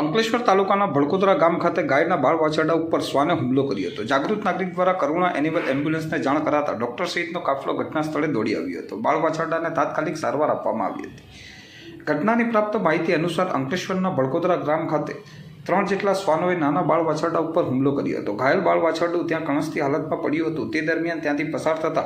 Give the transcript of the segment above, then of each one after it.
અંકલેશ્વર તાલુકાના ભડકોદરા ગામ ખાતે ગાયના બાળ વાછરડા ઉપર શ્વાને હુમલો કર્યો હતો. જાગૃત નાગરિક દ્વારા કરુણા એનિમલ એમ્બ્યુલન્સને જાણ કરાતા ડોક્ટર સહિતનો કાફલો ઘટના સ્થળે દોડી આવ્યો હતો. બાળ વાછરડાને તાત્કાલિક સારવાર આપવામાં આવી હતી. ઘટનાની પ્રાપ્ત માહિતી અનુસાર અંકલેશ્વરના ભડકોદરા ગ્રામ ખાતે ત્રણ જેટલા શ્વાનોએ નાના બાળ વાછરડા ઉપર હુમલો કર્યો હતો. ઘાયલ બાળ વાછરડું ત્યાં કણસતી હાલતમાં પડ્યું હતું. તે દરમિયાન ત્યાંથી પસાર થતા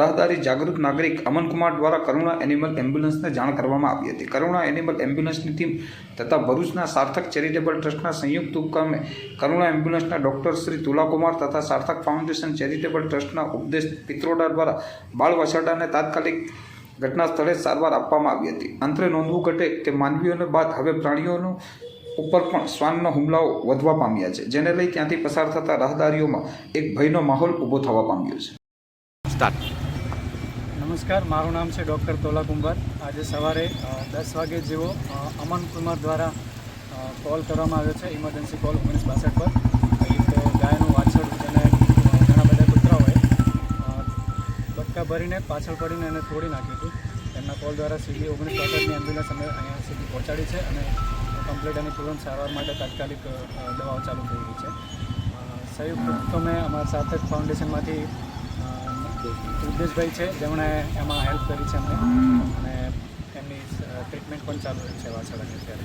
રાહદારી જાગૃત નાગરિક અમનકુમાર દ્વારા કરુણા એનિમલ એમ્બ્યુલન્સને જાણ કરવામાં આવી હતી. કરુણા એનિમલ એમ્બ્યુલન્સની ટીમ તથા ભરૂચના સાર્થક ચેરિટેબલ ટ્રસ્ટના સંયુક્ત ઉપક્રમે કરુણા એમ્બ્યુલન્સના ડોક્ટર શ્રી તુલાકુમાર તથા સાર્થક ફાઉન્ડેશન ચેરિટેબલ ટ્રસ્ટના ઉપદેશ પિત્રોડા દ્વારા બાળ વાછરડાને તાત્કાલિક ઘટના સ્થળે સારવાર આપવામાં આવી હતી. અંતરે નોંધવું ઘટે કે માનવીઓને બાદ હવે પ્રાણીઓનો ઉપર પણ શ્વાનના હુમલાઓ વધવા પામ્યા છે જેને લઈ ત્યાંથી પસાર થતા રાહદારીઓમાં એક ભયનો માહોલ ઊભો થવા પામ્યો છે. નમસ્કાર મારું નામ છે ડૉક્ટર તોલા કુંભાર આજે સવારે દસ વાગે જેવો અમન કુમાર દ્વારા કોલ કરવામાં આવ્યો છે ઇમરજન્સી કોલ ઓગણીસ બાસઠ પર. એક ગાયનું વાછળ જેને ઘણા બધા કૂતરા હોય. બટકા ભરીને પાછળ પડીને એને તોડી નાખ્યું હતું. એમના કોલ દ્વારા સીધી ઓગણીસ બાસઠની એમ્બ્યુલન્સ અમે અહીંયા સુધી પહોંચાડી છે અને કમ્પ્લીટ એની તુરંત સારવાર માટે તાત્કાલિક દવાઓ ચાલુ થઈ ગઈ છે. સંયુક્ત ઉપક્રમે અમારા સાર્થક ફાઉન્ડેશનમાંથી ઉદ્દેશભાઈ છે. જેમણે એમાં હેલ્પ કરી છે અમને. અને એમની ટ્રીટમેન્ટ પણ ચાલુ છે વાછરડાની અત્યારે.